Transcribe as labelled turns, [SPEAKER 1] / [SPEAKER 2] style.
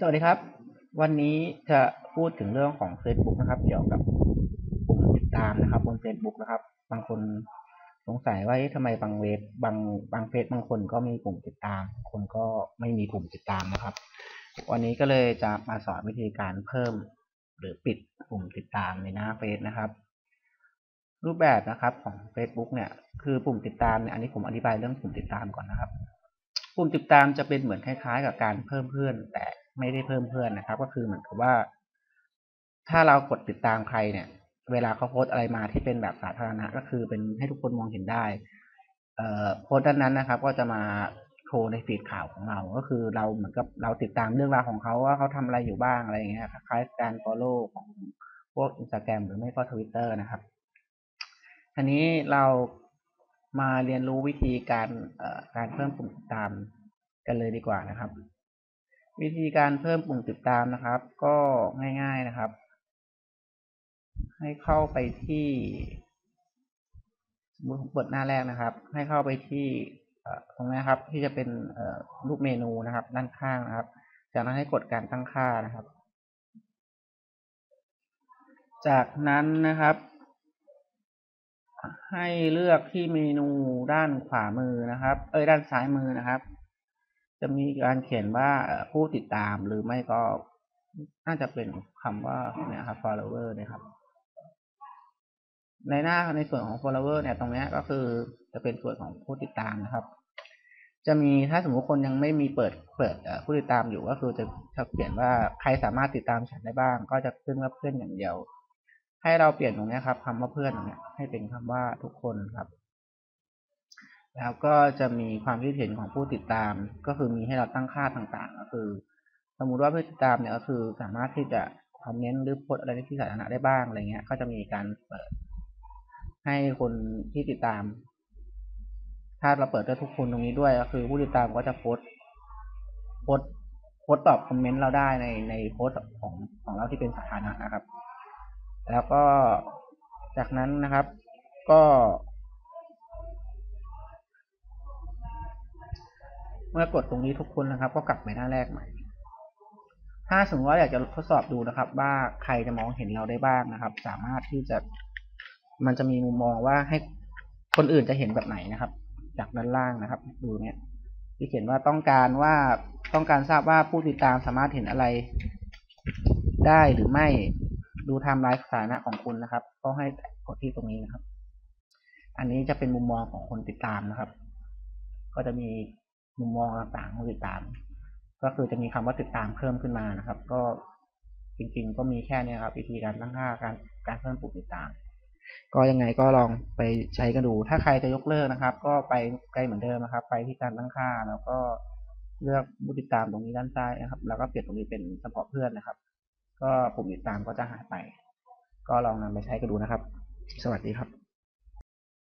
[SPEAKER 1] สวัสดีครับ วันนี้จะพูดถึงเรื่องของ Facebook นะครับ เกี่ยวกับปุ่มติดตามนะครับ บน Facebook นะครับ บางคนสงสัยว่าเอ๊ะทำไมบางเว็บบางบางเฟซบางคนก็มีปุ่มติดตาม คนก็ไม่มีปุ่มติดตามนะครับ วันนี้ก็เลยจะมาสอนวิธีการเพิ่มหรือปิดปุ่มติดตามในหน้าเฟซนะครับ รูปแบบนะครับของ Facebook เนี่ย คือปุ่มติดตามเนี่ยอันนี้ผมอธิบายเรื่องปุ่มติดตามก่อนนะครับปุ่มติดตามจะเป็นเหมือนคล้ายๆ กับการเพิ่มเพื่อน แต่ ไม่ได้เพิ่มเพื่อนนะครับ ก็คือเหมือนกับว่า ถ้าเรากดติดตามใครเนี่ย เวลาเขาโพสอะไรมาที่เป็นแบบสาธารณะ ก็คือเป็นให้ทุกคนมองเห็นได้ เอ่อโพสต์นั้นนะครับ ก็จะมาโชว์ในฟีดข่าวของเรา ก็คือเราเหมือนกับเราติดตามเรื่องราวของเขาว่าเขาทำอะไรอยู่บ้างอะไรอย่างเงี้ยคล้ายการ follow ของพวก Instagram หรือไม่ก็ Twitter นะครับทีนี้เรามาเรียนรู้วิธีการการเพิ่มปุ่มติดตามกันเลยดีกว่านะครับ วิธีการเพิ่มปุ่มติดตามนะครับ ก็ง่ายๆนะครับ ให้เข้าไปที่สมมติผมเปิดหน้าแรกนะครับ ให้เข้าไปที่ตรงนี้ครับ ที่จะเป็นรูปเมนูนะครับ ด้านข้างนะครับ จากนั้นให้กดการตั้งค่านะครับ จากนั้นนะครับ ให้เลือกที่เมนูด้านขวามือนะครับ เอ้ยด้านซ้ายมือนะครับ จะมีการเขียนว่าผู้ติดตามหรือไม่ก็น่าจะเป็นคำว่าเนี่ยครับ follower นะครับ ในหน้าในส่วนของ follower เนี่ยตรงนี้ก็คือจะเป็นส่วนของผู้ติดตามนะครับ จะมีถ้าสมมติคนยังไม่มีเปิดเปิดผู้ติดตามอยู่ก็คือจะจะเขียนว่าใครสามารถติดตามฉันได้บ้าง ก็จะขึ้นว่าเพื่อนอย่างเดียว ให้เราเปลี่ยนตรงนี้ครับคำว่าเพื่อนตรงนี้ให้เป็นคำว่าทุกคนครับ แล้วก็จะมีความคิดเห็นของผู้ติดตาม ก็คือมีให้เราตั้งค่าต่างๆ ก็คือ สมมุติว่าผู้ติดตามเนี่ยก็คือสามารถที่จะคอมเมนต์หรือโพสอะไรในที่สาธารณะได้บ้างอะไรเงี้ย ก็จะมีการเปิด ให้คนที่ติดตาม ถ้าเราเปิดได้ทุกคนตรงนี้ด้วย ก็คือผู้ติดตามก็จะโพส์โพสต์โพสตอบคอมเมนต์เราได้ในในโพสของของเราที่เป็นสาธารณะนะครับ แล้วก็จากนั้นนะครับ ก็ เมื่อกดตรงนี้ทุกคนนะครับ ก็กลับไปหน้าแรกใหม่ ถ้าสมมติว่าอยากจะทดสอบดูนะครับ ว่าใครจะมองเห็นเราได้บ้างนะครับ สามารถที่จะมันจะมีมุมมองว่าให้คนอื่นจะเห็นแบบไหนนะครับ จากด้านล่างนะครับ ดูเนี่ยที่เขียนว่าต้องการว่าต้องการทราบว่าผู้ติดตามสามารถเห็นอะไรได้หรือไม่ดูไทม์ไลน์สถานะของคุณนะครับ ก็ให้กดที่ตรงนี้นะครับ อันนี้จะเป็นมุมมองของคนติดตามนะครับ ก็จะมี มุมมองต่างๆขอติดตาม ก็คือจะมีคำว่าติดตามเพิ่มขึ้นมานะครับ ก็จริงๆ ก็มีแค่นี้ครับวิธีการตั้งค่าการการเพิ่มปุ่มติดตาม ก็ยังไงก็ลองไปใช้กันดู ถ้าใครจะยกเลิกนะครับ ก็ไปใกล้เหมือนเดิมนะครับ ไปที่การตั้งค่าแล้วก็เลือกผู้ติดตามตรงนี้ด้านซ้ายนะครับ แล้วก็เปลี่ยนตรงนี้เป็นเฉพาะเพื่อนนะครับ ก็ปุ่มติดตามก็จะหายไป ก็ลองนำไปใช้กันดูนะครับ สวัสดีครับ